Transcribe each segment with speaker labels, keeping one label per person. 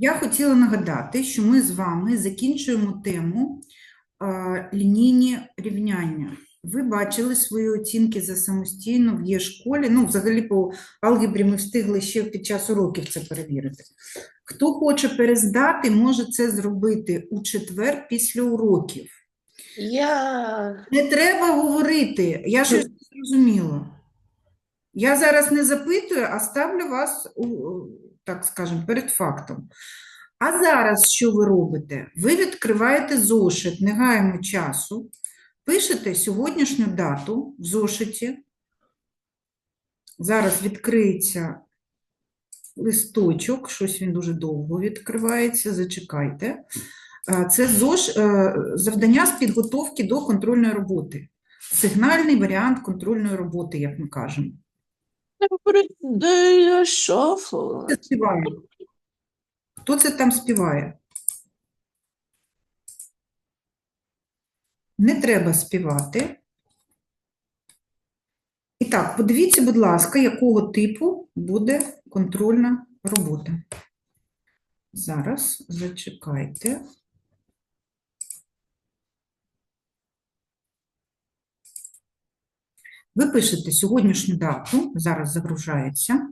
Speaker 1: Я хотіла нагадати, що ми з вами закінчуємо тему лінійні рівняння. Ви бачили свої оцінки за самостійно в є-школі. Ну, взагалі, по алгебрі ми встигли ще під час уроків це перевірити. Хто хоче перездати, може це зробити у четвер після уроків.
Speaker 2: Я
Speaker 1: Не треба говорити, я щось не зрозуміла. Я зараз не запитую, а ставлю вас, у, так скажемо, перед фактом. А зараз що ви робите? Ви відкриваєте зошит, не гаємо часу, пишете сьогоднішню дату в зошиті. Зараз відкриється листочок, щось він дуже довго відкривається, зачекайте. Це ЗОЖ, е, завдання з підготовки до контрольної роботи. Сигнальний варіант контрольної роботи, як ми кажемо. Хто це співає? Хто це там співає? Не треба співати. І так, подивіться, будь ласка, якого типу буде контрольна робота. Зараз зачекайте. Ви пишете сьогоднішню дату, зараз загружається.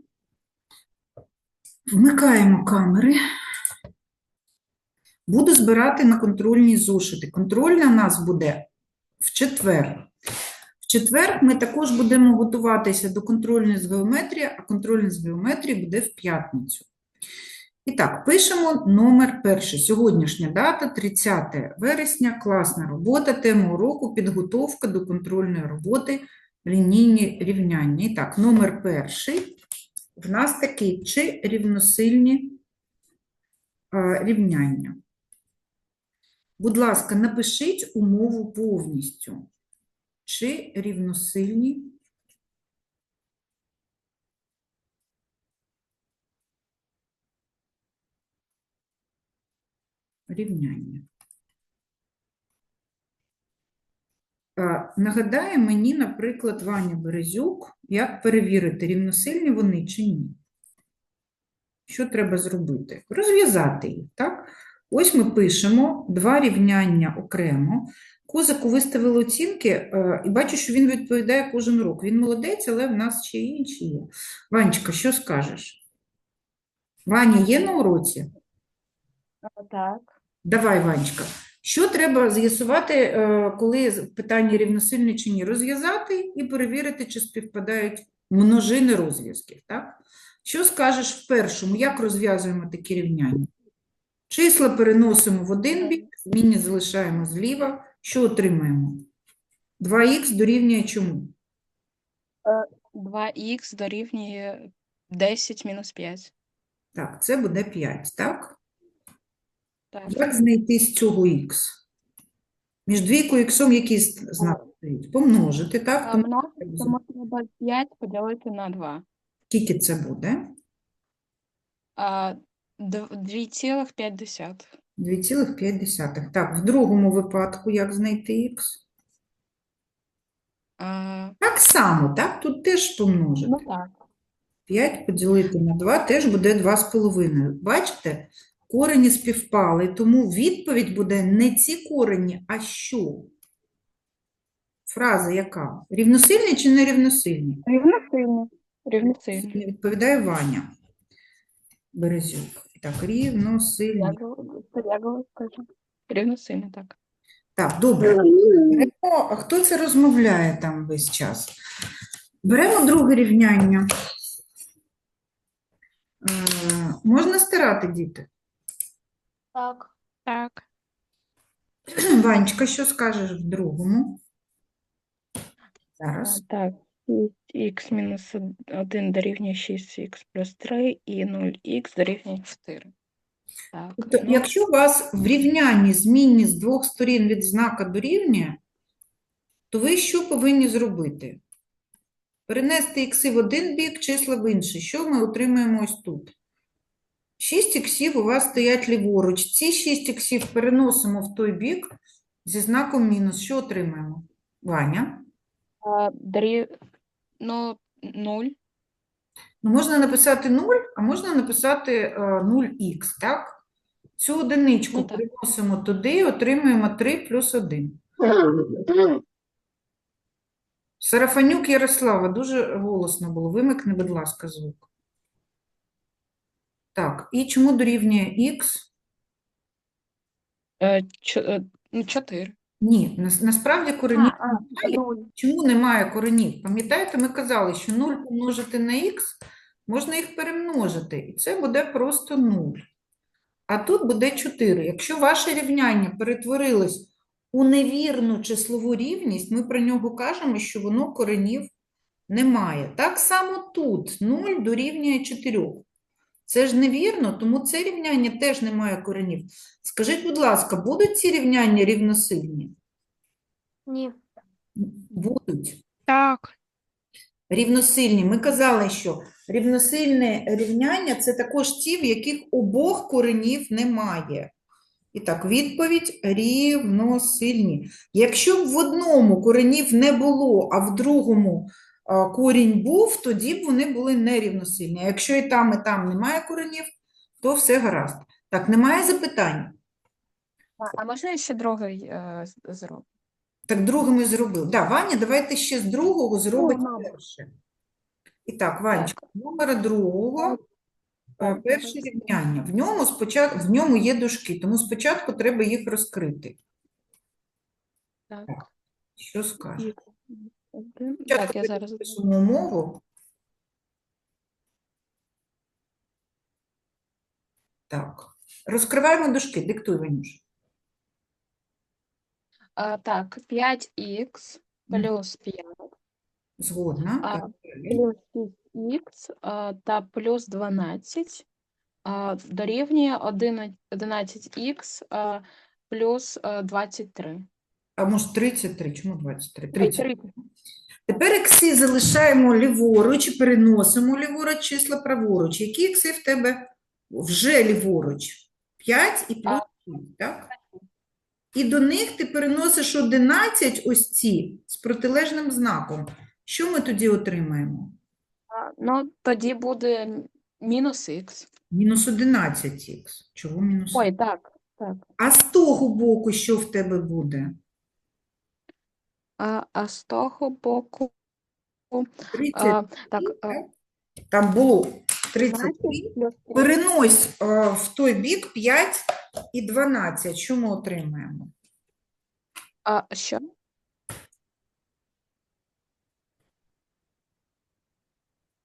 Speaker 1: Вмикаємо камери. Буду збирати на контрольні зошити. Контрольна у нас буде в четвер. В четвер ми також будемо готуватися до контрольної з геометрії, а контрольна з геометрії буде в п'ятницю. І так, пишемо номер перший. Сьогоднішня дата 30 вересня. Класна робота. Тема уроку підготовка до контрольної роботи лінійні рівняння. І так, номер перший в нас такий чи рівносильні а, рівняння. Будь ласка, напишіть умову повністю. Чи рівносильні рівняння. А, Нагадає мені, наприклад, Ваня Березюк, як перевірити, рівносильні вони чи ні. Що треба зробити? Розв'язати їх, так? Ось ми пишемо два рівняння окремо. Козаку виставили оцінки, е, і бачу, що він відповідає кожен урок. Він молодець, але в нас ще інші є. Ванечка, що скажеш? Ваня є на уроці?
Speaker 2: Так.
Speaker 1: Давай, Ванечка. Що треба з'ясувати, е, коли питання рівносильне чи ні? Розв'язати і перевірити, чи співпадають множини розв'язків, так? Що скажеш в першому? Як розв'язуємо такі рівняння? Числа переносимо в один бік, змінні залишаємо зліва. Що отримаємо? 2х дорівнює чому?
Speaker 3: 2х дорівнює 10 мінус 5.
Speaker 1: Так, це буде 5, так? Як знайти з цього х? Між двійкою і іксом який знак стоїть? Помножити, так?
Speaker 3: А
Speaker 1: Тому
Speaker 3: множити,
Speaker 1: треба
Speaker 3: 5 поділити на 2.
Speaker 1: Скільки це буде?
Speaker 3: А, дв- 2,5.
Speaker 1: 2,5. Так, в другому випадку як знайти х?
Speaker 3: А,
Speaker 1: Так само, так? Тут теж помножити.
Speaker 3: ну так.
Speaker 1: 5 поділити на 2 теж буде 2,5. Бачите? Корені співпали, тому відповідь буде не ці корені, а що? Фраза яка? Рівносильні чи нерівносильні?
Speaker 3: Рівносильно. Рівносильно.
Speaker 1: Не відповідає Ваня Березюк. Так, рівносильні.
Speaker 3: Ви- як ви так.
Speaker 1: Так, добре. Беремо, а хто це розмовляє там весь час? Беремо друге рівняння. Е, можна стирати, діти?
Speaker 2: Так.
Speaker 3: Так.
Speaker 1: Ванечка, що скажеш в другому? Зараз.
Speaker 3: Так. 6х мінус 1 дорівнює 6х плюс 3 і 0х дорівнює 4. Так.
Speaker 1: Тобто,
Speaker 3: ну,
Speaker 1: якщо у вас в рівнянні змінні з двох сторін від знака дорівнює, то ви що повинні зробити? Перенести ікси в один бік, числа в інший. Що ми отримаємо ось тут? 6 іксів у вас стоять ліворуч. Ці 6 іксів переносимо в той бік зі знаком мінус. Що отримаємо? Ваня?
Speaker 3: а, дорів... Ну, 0.
Speaker 1: Ну, можна написати 0, а можна написати е, 0х, так? Цю одиничку
Speaker 3: Ну, так.
Speaker 1: переносимо туди і отримуємо 3 плюс 1. Сарафанюк Ярослава, дуже голосно було. Вимикни, будь ласка, звук. Так, і чому дорівнює х?
Speaker 3: Е, чо- е, ну, 4.
Speaker 1: Ні, нас- насправді коренів немає. Чому немає коренів? Пам'ятаєте, ми казали, що 0 помножити на х, можна їх перемножити, і це буде просто 0. А тут буде 4. Якщо ваше рівняння перетворилось у невірну числову рівність, ми про нього кажемо, що воно коренів немає. Так само тут 0 дорівнює 4. Це ж невірно, тому це рівняння теж не має коренів. Скажіть, будь ласка, будуть ці рівняння рівносильні?
Speaker 2: Ні.
Speaker 1: Будуть.
Speaker 3: Так.
Speaker 1: Рівносильні. Ми казали, що рівносильне рівняння – це також ті, в яких обох коренів немає. І так, відповідь – рівносильні. Якщо б в одному коренів не було, а в другому корінь був, тоді б вони були нерівносильні. А якщо і там, і там немає коренів, то все гаразд. Так, немає запитань?
Speaker 3: А, а можна я ще другий е, зроблю?
Speaker 1: Так, друге ми зробили. Да, Ваня, давайте ще з другого зробимо перше. І так, Ванечка, номер другого, е, перше рівняння. В ньому, спочатку, в ньому є дужки, тому спочатку треба їх розкрити.
Speaker 3: Так.
Speaker 1: Що скажеш?
Speaker 3: Один. Так, я зараз. зроблю.
Speaker 1: пишемо умову. Так. Розкриваємо дужки, диктуй, Ванюш.
Speaker 3: А, так, 5х плюс 5
Speaker 1: Згодна.
Speaker 3: А,
Speaker 1: Так,
Speaker 3: плюс 6х а, та плюс 12 а, дорівнює 11х а, плюс а, 23.
Speaker 1: А може 33, чому 23? 30.
Speaker 3: 30.
Speaker 1: Тепер ікси залишаємо ліворуч, і переносимо ліворуч числа праворуч. Які ікси в тебе вже ліворуч? 5 і плюс 6, так? І до них ти переносиш 11 ось ці з протилежним знаком. Що ми тоді отримаємо?
Speaker 3: Ну, тоді буде мінус х.
Speaker 1: Мінус 11х. Чого мінус?
Speaker 3: Ой, так, так.
Speaker 1: А з того боку що в тебе буде?
Speaker 3: А, а з того боку,
Speaker 1: 30.
Speaker 3: а, так, а,
Speaker 1: Там було 33.
Speaker 3: 12 плюс 3.
Speaker 1: Перенось е, в той бік 5 і 12. Що ми отримаємо?
Speaker 3: А що?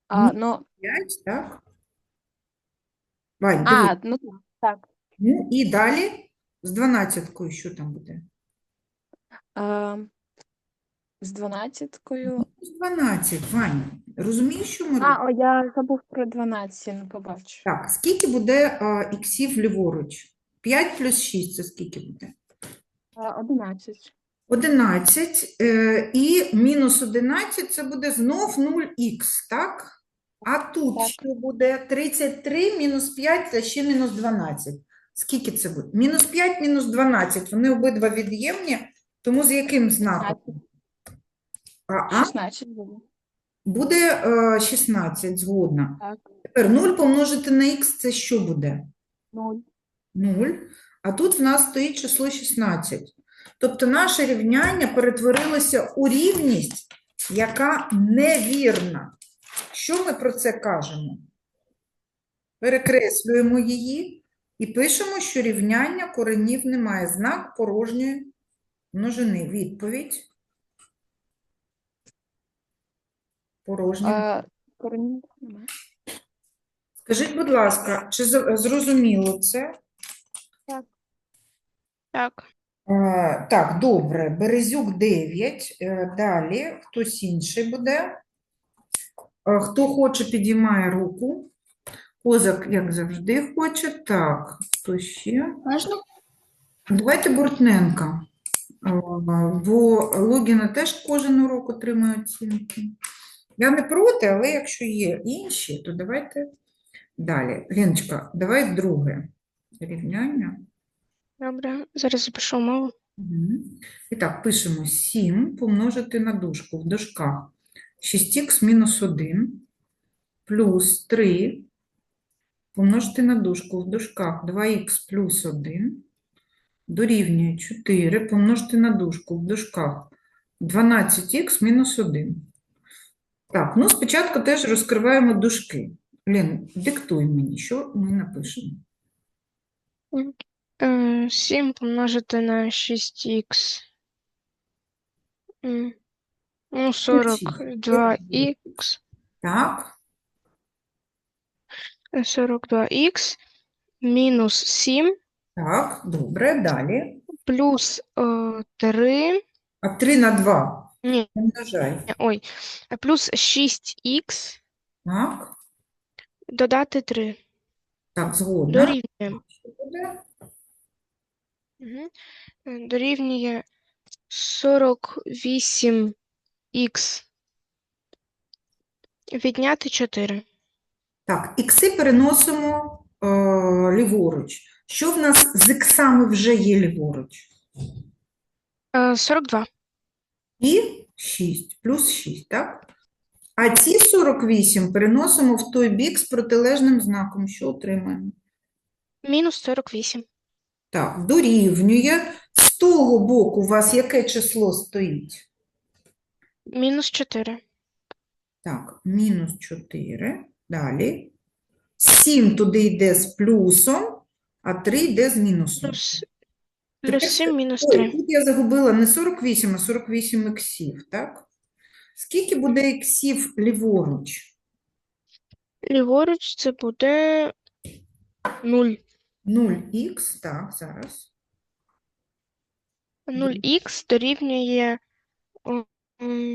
Speaker 3: А, ну,
Speaker 1: 5, так? Вань,
Speaker 3: а,
Speaker 1: дивись.
Speaker 3: ну так, так.
Speaker 1: Ну і далі з 12 що там буде?
Speaker 3: А, з 12-кою.
Speaker 1: З 12, Ваня. Розумієш, що ми робимо?
Speaker 3: А, о, я забув про 12, я не побачив.
Speaker 1: Так, скільки буде а, іксів ліворуч? 5 плюс 6 це скільки буде?
Speaker 3: А, 11.
Speaker 1: 11 е, і мінус 11 це буде знов 0х, так? А тут
Speaker 3: Так.
Speaker 1: що буде 33 мінус 5 та ще мінус 12. Скільки це буде? Мінус 5, мінус 12. Вони обидва від'ємні, тому з яким знаком? А, а
Speaker 3: 16 буде.
Speaker 1: буде е, 16, згодна.
Speaker 3: Так.
Speaker 1: Тепер 0 помножити на х це що буде?
Speaker 3: 0.
Speaker 1: 0. А тут в нас стоїть число 16. Тобто наше рівняння перетворилося у рівність, яка невірна. Що ми про це кажемо? Перекреслюємо її і пишемо, що рівняння коренів немає. Знак порожньої множини. Відповідь. Порожня.
Speaker 3: А, коренів немає.
Speaker 1: Скажіть, будь ласка, чи зрозуміло це?
Speaker 3: Так.
Speaker 1: Е, Так, добре. Березюк 9. Е, Далі хтось інший буде. Е, Хто хоче, підіймає руку. Козак, як завжди, хоче. Так, хто ще?
Speaker 2: Можна?
Speaker 1: Давайте Бортненка. Е, Бо Логіна теж кожен урок отримує оцінки. Я не проти, але якщо є інші, то давайте далі. Леночка, давай друге рівняння.
Speaker 3: Добре, зараз запишу мову.
Speaker 1: Мгм. І так, пишемо 7 помножити на дужку в дужках 6х мінус 1 плюс 3 помножити на дужку в дужках 2х плюс 1 дорівнює 4 помножити на дужку в дужках 12х мінус 1. Так, ну спочатку теж розкриваємо дужки. Лен, диктуй мені, що ми напишемо.
Speaker 4: Е, 7 помножити на 6х. Ну, 42х.
Speaker 1: Так,
Speaker 4: 42х мінус 7
Speaker 1: так, добре, далі.
Speaker 4: плюс е, 3.
Speaker 1: А 3 на 2
Speaker 4: Ні,
Speaker 1: помножай.
Speaker 4: ой, плюс 6х
Speaker 1: Так,
Speaker 4: додати 3.
Speaker 1: так, згодна.
Speaker 4: Дорівнює.
Speaker 1: Що буде?
Speaker 4: Мгм. Е, Дорівнює 48х відняти 4.
Speaker 1: Так, ікси переносимо е, ліворуч. Що в нас з іксами вже є ліворуч?
Speaker 4: Е, 42.
Speaker 1: І 6, плюс 6, так? А ці 48 переносимо в той бік з протилежним знаком. Що отримаємо?
Speaker 4: Мінус 48.
Speaker 1: Так, дорівнює. З того боку у вас яке число стоїть?
Speaker 4: Мінус 4.
Speaker 1: Так, мінус 4. Далі. 7 туди йде з плюсом, а 3 йде з мінусом.
Speaker 4: Плюс, плюс 7 мінус
Speaker 1: Ой,
Speaker 4: 3.
Speaker 1: тут я загубила не 48, а 48 іксів, так? Скільки буде іксів ліворуч?
Speaker 4: Ліворуч це буде 0.
Speaker 1: 0х, так, зараз.
Speaker 4: 0х дорівнює о, 0.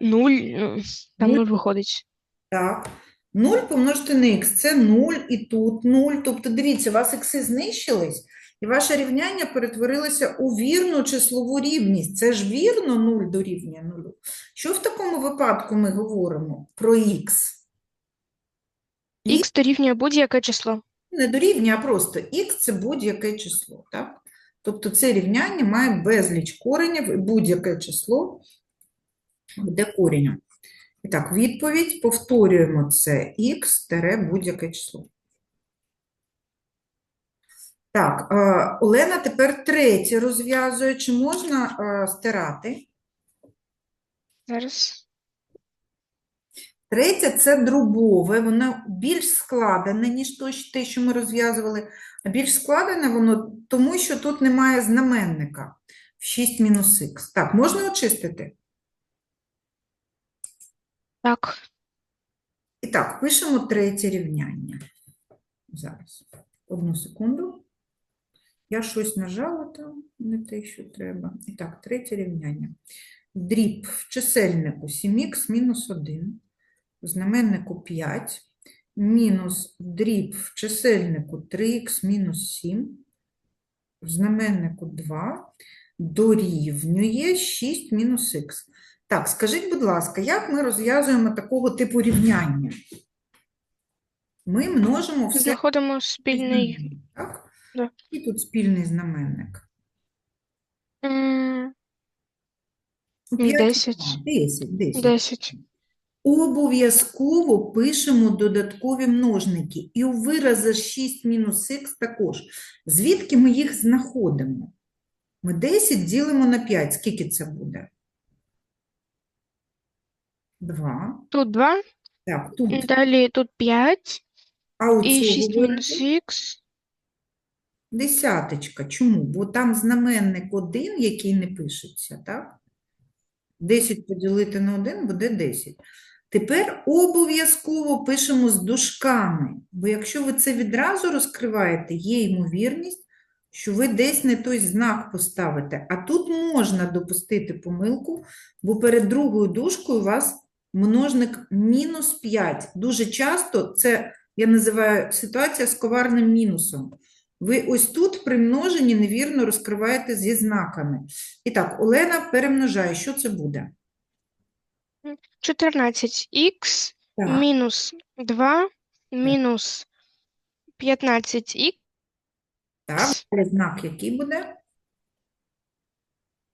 Speaker 4: ну, Там 0 виходить.
Speaker 1: Так. 0 помножити на х – це 0 і тут 0. Тобто, дивіться, у вас ікси знищились, і ваше рівняння перетворилося у вірну числову рівність. Це ж вірно 0 дорівнює 0. Що в такому випадку ми говоримо про х? Х
Speaker 4: дорівнює будь-яке число.
Speaker 1: не дорівнює, а просто х – це будь-яке число. Так? Тобто це рівняння має безліч коренів, і будь-яке число буде коренем. І так, відповідь повторюємо це х будь-яке число. Так, е, Олена тепер третє розв'язує. Чи можна е, стирати?
Speaker 4: Зараз.
Speaker 1: Третє – це дробове, воно більш складене, ніж те, що ми розв'язували. А більш складене воно тому, що тут немає знаменника в 6 мінус х. Так, можна очистити?
Speaker 4: Так.
Speaker 1: І так, пишемо третє рівняння. Зараз. Одну секунду. Я щось нажала там, не те, що треба. І так, третє рівняння. Дріб в чисельнику 7х мінус 1, в знаменнику 5, мінус дріб в чисельнику 3х мінус 7, в знаменнику 2, дорівнює 6 мінус х. Так, скажіть, будь ласка, як ми розв'язуємо такого типу рівняння? Ми множимо все
Speaker 4: Знаходимо спільний.
Speaker 1: так?
Speaker 4: Да.
Speaker 1: І тут спільний знаменник.
Speaker 4: м,
Speaker 1: п'ять,
Speaker 4: 10.
Speaker 1: 10, 10.
Speaker 4: 10.
Speaker 1: Обов'язково пишемо додаткові множники. І у вирази 6 мінус х також. Звідки ми їх знаходимо? Ми 10 ділимо на 5. Скільки це буде? 2.
Speaker 4: Тут 2.
Speaker 1: Так, тут.
Speaker 4: І Далі тут 5.
Speaker 1: А у
Speaker 4: І 6 мінус х.
Speaker 1: Десяточка. Чому? Бо там знаменник 1, який не пишеться, так? 10 поділити на 1 буде 10. Тепер обов'язково пишемо з дужками, бо якщо ви це відразу розкриваєте, є ймовірність, що ви десь не той знак поставите. А тут можна допустити помилку, бо перед другою дужкою у вас множник мінус 5. Дуже часто це, я називаю ситуація з коварним мінусом. Ви ось тут при множенні невірно розкриваєте зі знаками. І так, Олена перемножає. Що це буде?
Speaker 4: 14х
Speaker 1: Так,
Speaker 4: мінус 2 мінус 15х
Speaker 1: так. Знак який буде?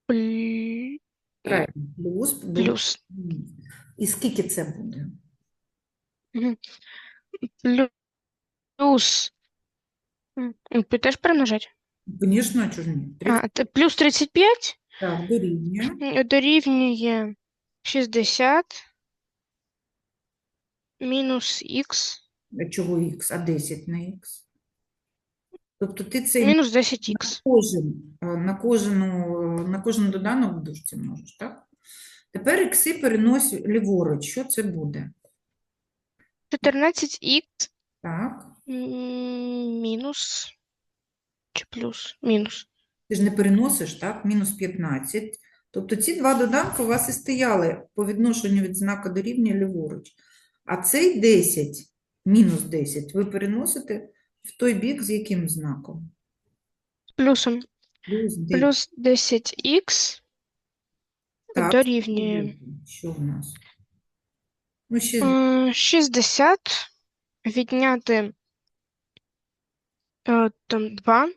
Speaker 4: плюс.
Speaker 1: Правильно, плюс.
Speaker 4: плюс.
Speaker 1: І скільки це буде?
Speaker 4: Плюс м, Теж перемножать?
Speaker 1: Звісно, чого ж ні?
Speaker 4: А, плюс 35
Speaker 1: Так, дорівнює.
Speaker 4: м, дорівнює 60 мінус х
Speaker 1: А Чого х? А 10 на х? Тобто ти цей
Speaker 4: мінус 10х.
Speaker 1: кожен, е, на, кожну, на кожен доданок в дужці можеш, так? Тепер ікси перенось ліворуч. Що це буде?
Speaker 4: 14х
Speaker 1: Так.
Speaker 4: Мінус чи плюс? Мінус.
Speaker 1: Ти ж не переносиш, так? Мінус 15. Тобто ці два доданки у вас і стояли по відношенню від знака дорівнює ліворуч. А цей 10, мінус 10, ви переносите в той бік з яким знаком?
Speaker 4: Плюсом.
Speaker 1: Плюс 10.
Speaker 4: Плюс 10х
Speaker 1: Так,
Speaker 4: дорівнює
Speaker 1: Що в нас? Ну, ще
Speaker 4: е, 60 відняти е, там 2,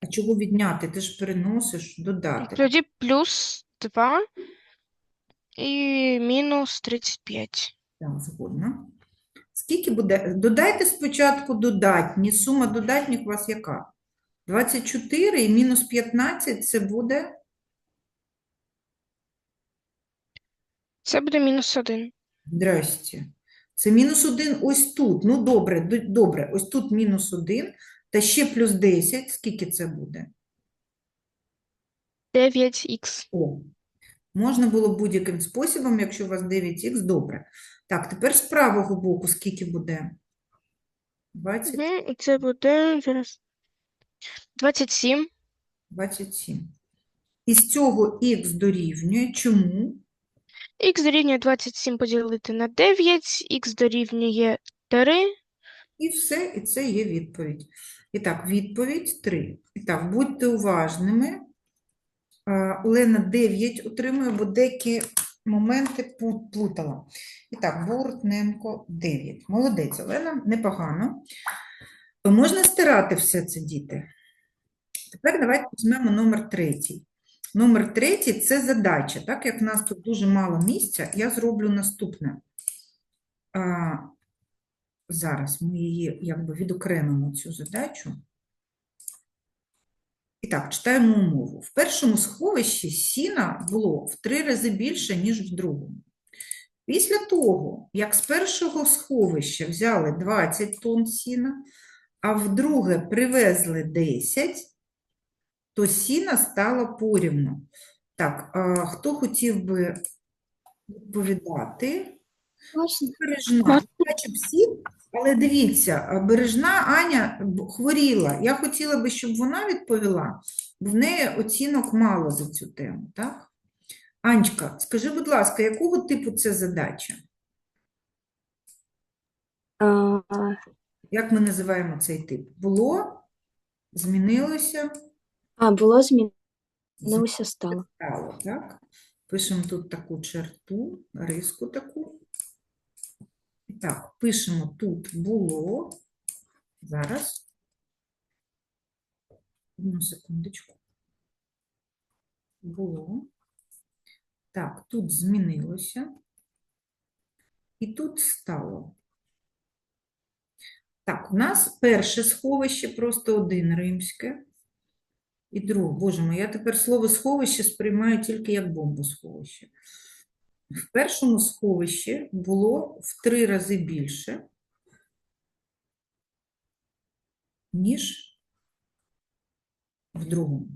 Speaker 1: А чого відняти? Ти ж переносиш додати.
Speaker 4: тоді плюс 2 і мінус 35.
Speaker 1: Так, згодна. Скільки буде? Додайте спочатку додатні. Сума додатніх у вас яка? 24 і мінус 15 це буде
Speaker 4: Це буде мінус 1.
Speaker 1: Здрасте. Це мінус 1 ось тут. Ну, добре, д- добре. Ось тут мінус 1, та ще плюс 10. Скільки це буде?
Speaker 4: 9х.
Speaker 1: О, можна було будь-яким способом, якщо у вас 9х, добре. Так, тепер з правого боку скільки буде? 20,
Speaker 4: Угу, це буде зараз 27.
Speaker 1: 27. Із цього х дорівнює. Чому?
Speaker 4: Х дорівнює 27 поділити на 9, х дорівнює 3.
Speaker 1: І все, і це є відповідь. І так, відповідь 3. І так, будьте уважними. Олена 9 отримує, бо деякі моменти плутала. І так, Бортненко 9. Молодець, Олена, непогано. Можна стирати все це, діти. Тепер давайте візьмемо номер третій. Номер третій – це задача. Так як в нас тут дуже мало місця, я зроблю наступне. Зараз ми її якби відокремимо цю задачу. І так, читаємо умову. В першому сховищі сіна було в три рази більше, ніж в другому. Після того, як з першого сховища взяли 20 тонн сіна, а в друге привезли 10, то сіна стало порівну. Так, хто хотів би відповідати? Бережна. Бачу всі, але дивіться, бережна Аня хворіла. Я хотіла би, щоб вона відповіла, бо в неї оцінок мало за цю тему, так? Анечка, скажи, будь ласка, якого типу це задача?
Speaker 5: А,
Speaker 1: Як ми називаємо цей тип? Було, змінилося,
Speaker 5: а, було змінилося стало.
Speaker 1: стало, так? Пишемо тут таку черту, риску таку. Так, пишемо тут було. Зараз. Одну секундочку. Було. Так, тут змінилося. І тут стало. Так, у нас перше сховище, просто один римське. І друге, боже мой, я тепер слово сховище сприймаю тільки як бомбосховище. В першому сховищі було в три рази більше, ніж в другому.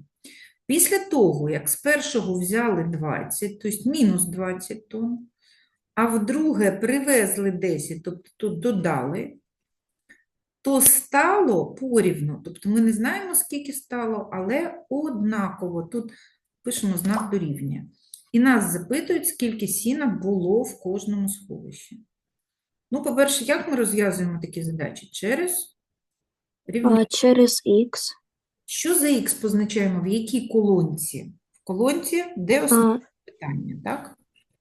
Speaker 1: Після того, як з першого взяли 20, тобто мінус 20 тонн, а в друге привезли 10, тобто тут додали, то стало порівну. Тобто ми не знаємо, скільки стало, але однаково. Тут пишемо знак дорівнює. І нас запитують, скільки сіна було в кожному сховищі. Ну, по-перше, як ми розв'язуємо такі задачі? Через рівняння.
Speaker 5: А, через х.
Speaker 1: Що за х позначаємо? В якій колонці? В колонці, де основне питання, так?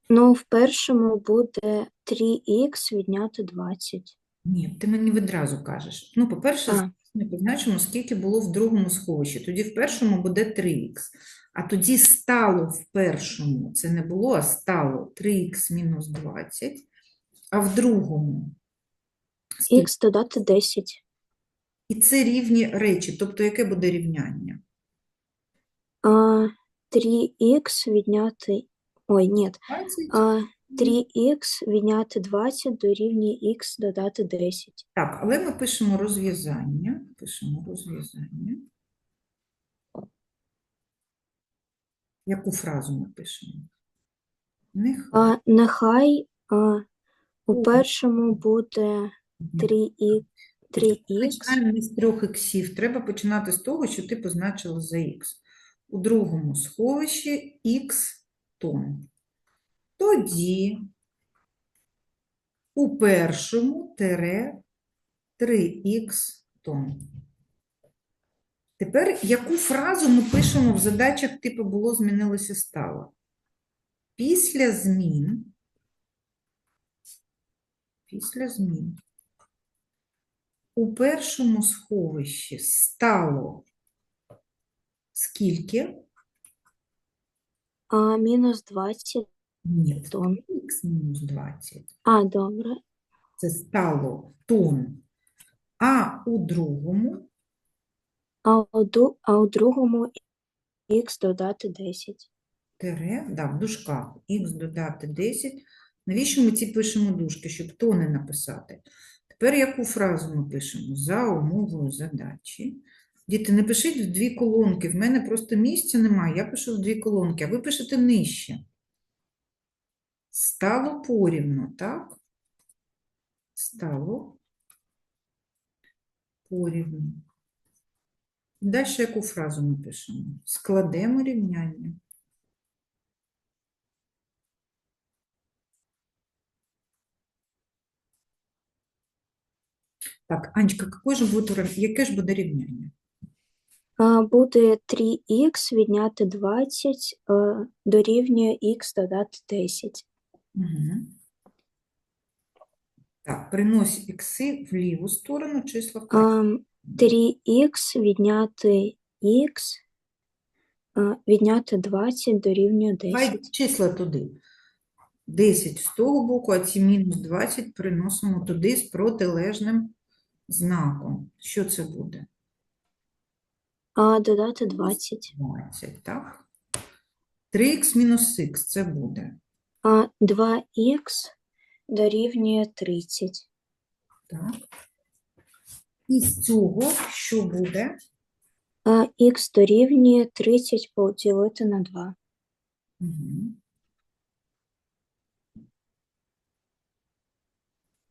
Speaker 5: ну, в першому буде 3х відняти 20.
Speaker 1: Ні, ти мені відразу кажеш. Ну, по-перше, ми позначимо, скільки було в другому сховищі. Тоді в першому буде 3х. А тоді стало в першому, це не було, а стало 3х мінус 20. А в другому?
Speaker 5: Х додати 10.
Speaker 1: І це рівні речі. Тобто, яке буде рівняння?
Speaker 5: А, 3х відняти. Ой, ні.
Speaker 1: 20?
Speaker 5: А, 3х відняти 20 дорівнює х додати 10.
Speaker 1: Так, але ми пишемо розв'язання. Пишемо розв'язання. Яку фразу ми пишемо? Нехай.
Speaker 5: А, нехай а, у першому буде 3х. 3х.
Speaker 1: Починаємо не з трьох іксів. Треба починати з того, що ти позначила за х. У другому сховищі х тонн. Тоді у першому тере 3х тонн. Тепер яку фразу ми пишемо в задачах типу було, змінилося, стало? Після змін. Після змін. У першому сховищі стало скільки?
Speaker 5: А, мінус 20
Speaker 1: Ні,
Speaker 5: тонн.
Speaker 1: х мінус 20.
Speaker 5: А, добре.
Speaker 1: Це стало тонн. А у другому
Speaker 5: А у, другому х додати 10.
Speaker 1: тире, да, в дужках х додати 10. Навіщо ми ці пишемо дужки? Щоб тони написати. Тепер яку фразу ми пишемо? За умовою задачі. Діти, не пишіть в дві колонки. В мене просто місця немає. Я пишу в дві колонки, а ви пишете нижче. Стало порівну, так? Стало порівну. Далі яку фразу ми пишемо? Складемо рівняння. Так, Анечка, какое же будет, яке ж буде рівняння?
Speaker 5: А, буде 3х відняти 20 е, дорівнює х додати 10.
Speaker 1: Угу. Так, принось ікси в ліву сторону, числа в.
Speaker 5: А, 3х відняти х е, відняти 20 дорівнює 10.
Speaker 1: Давай числа туди. 10 з того боку, а ці мінус 20 приносимо туди з протилежним знаком. Що це буде?
Speaker 5: А, додати 20.
Speaker 1: 20, так? 3х мінус х це буде.
Speaker 5: А, 2х дорівнює 30.
Speaker 1: Так. І з цього що буде?
Speaker 5: А, х дорівнює 30 поділити на 2.
Speaker 1: Угу.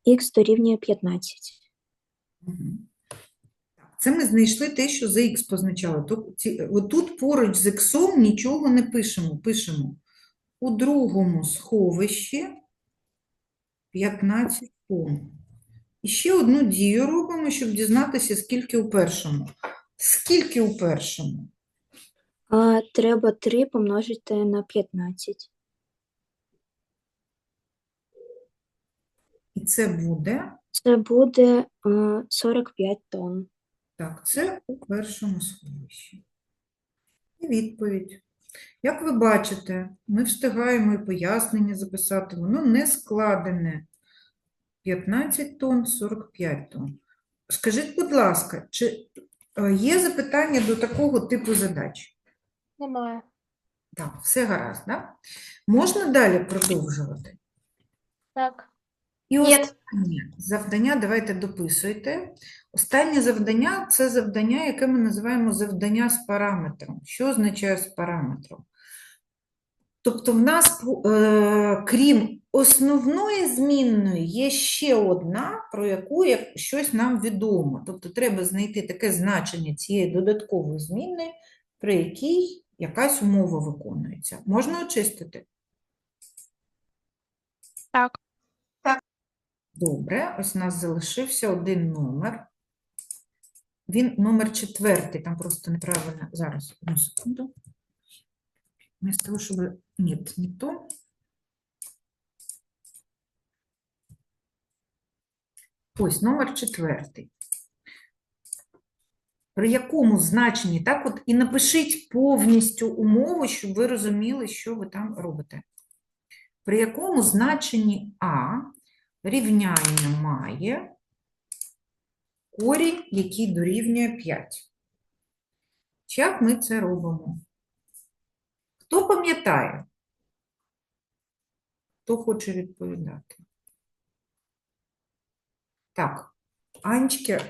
Speaker 5: х дорівнює 15.
Speaker 1: Мгм. Так, Це ми знайшли те, що за х ці- Отут поруч з х нічого не пишемо. Пишемо у другому сховищі 15 тонн. І ще одну дію робимо, щоб дізнатися, скільки у першому. Скільки у першому?
Speaker 5: А, треба 3 помножити на 15.
Speaker 1: І це буде,
Speaker 5: Це буде е, 45 тонн.
Speaker 1: так, це у першому сховищі. І відповідь. Як ви бачите, ми встигаємо і пояснення записати, воно не складене. 15 тонн, 45 тонн. Скажіть, будь ласка, чи е, є запитання до такого типу задач?
Speaker 2: Немає.
Speaker 1: Так, все гаразд, да? Можна далі продовжувати?
Speaker 2: Так.
Speaker 1: І останнє завдання, давайте дописуйте. Останнє завдання – це завдання, яке ми називаємо завдання з параметром. Що означає з параметром? Тобто в нас, е, крім основної змінної, є ще одна, про яку щось нам відомо. Тобто треба знайти таке значення цієї додаткової змінної, при якій якась умова виконується. Можна очистити?
Speaker 4: Так.
Speaker 1: Добре, ось у нас залишився один номер. Він номер четвертий, там просто неправильно. Зараз, одну секунду. Вместо того, щоб... Ні, не то. Ось номер четвертий. При якому значенні, так от, і напишіть повністю умову, щоб ви розуміли, що ви там робите. При якому значенні А рівняння має корінь, який дорівнює 5. Як ми це робимо? Хто пам'ятає? Хто хоче відповідати? Так, Анечки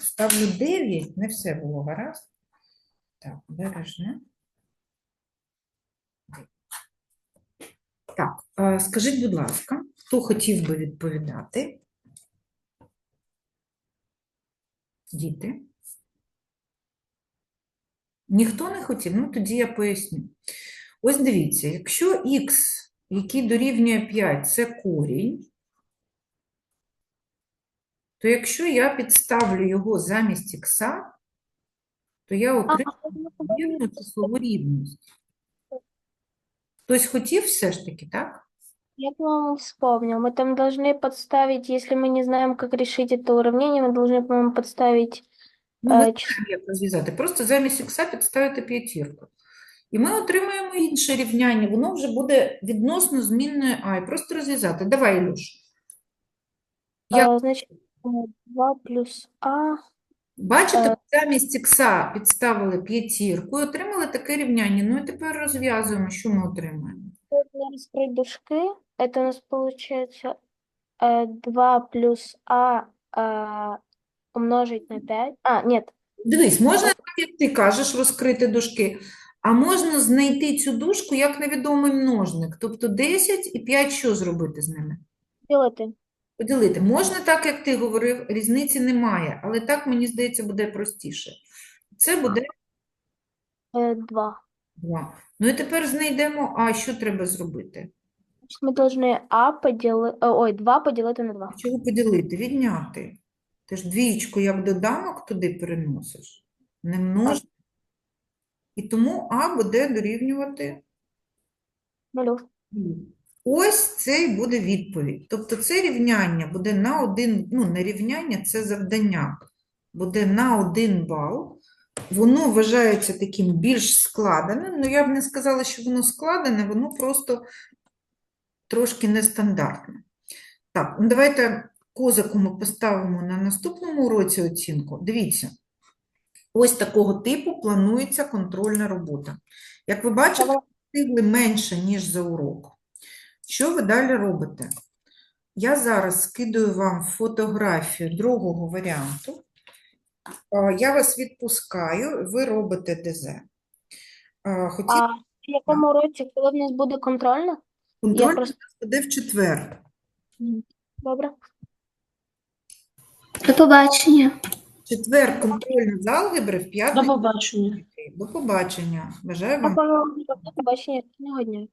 Speaker 1: ставлю 9, не все було гаразд. Так, бережно. Так, е, скажіть, будь ласка, хто хотів би відповідати? Діти? Ніхто не хотів? Ну, тоді я поясню. Ось дивіться, якщо х, який дорівнює 5, це корінь, то якщо я підставлю його замість х, то я отримаю рівну числову рівність. Хтось хотів все ж таки, так?
Speaker 2: Я, по-моему, вспомнил. Мы там должны подставить, если мы не знаем, как решить это уравнение, мы должны, по-моему, подставить
Speaker 1: Ну, ми
Speaker 2: э,
Speaker 1: знаємо,
Speaker 2: число.
Speaker 1: як розв'язати. Просто замість ікса підставити п'ятірку. І ми отримаємо інше рівняння. Воно вже буде відносно змінною а. І просто розв'язати. Давай, Ілюш. Як
Speaker 2: Э, Значит, э, 2 плюс а.
Speaker 1: бачите,
Speaker 2: е.
Speaker 1: замість ікса підставили п'ятірку і отримали таке рівняння. Ну і тепер розв'язуємо, що ми отримаємо.
Speaker 2: Можно раскрыть дужки. Это у нас получается э, 2 плюс а э, умножить на 5. А, нет.
Speaker 1: Дивись, можна, так, як ти кажеш, розкрити дужки, а можна знайти цю дужку як невідомий множник. Тобто 10 і 5 що зробити з ними?
Speaker 2: Делайте.
Speaker 1: Поділити. Можна так, як ти говорив, різниці немає, але так, мені здається, буде простіше. Це буде
Speaker 2: Э, 2.
Speaker 1: 2. Ну і тепер знайдемо, а що треба зробити?
Speaker 2: Значит, мы должны а поделить... Ой, 2 поделить на 2.
Speaker 1: Чого поділити? Відняти. Ти ж двічку як доданок туди переносиш, не множиш. І тому а буде дорівнювати
Speaker 2: Нулю.
Speaker 1: Ось це і буде відповідь. Тобто це рівняння буде на один, ну не рівняння, це завдання. Буде на один бал. Воно вважається таким більш складеним. Ну, я б не сказала, що воно складене, воно просто трошки нестандартне. Так, ну давайте козаку ми поставимо на наступному уроці оцінку. Дивіться, ось такого типу планується контрольна робота. Як ви бачите, встигли менше, ніж за урок. Що ви далі робите? Я зараз скидаю вам фотографію другого варіанту. Я вас відпускаю, ви робите ДЗ. Хотів
Speaker 2: А в якому році, коли в нас буде контрольна?
Speaker 1: контроль
Speaker 2: просто-
Speaker 1: буде в четвер.
Speaker 2: Добре.
Speaker 6: До побачення.
Speaker 1: Четвер контрольна з алгебри в
Speaker 6: До
Speaker 1: п'ятницю.
Speaker 6: побачення.
Speaker 1: До побачення. Бажаю
Speaker 2: До побачення. Гарного дня.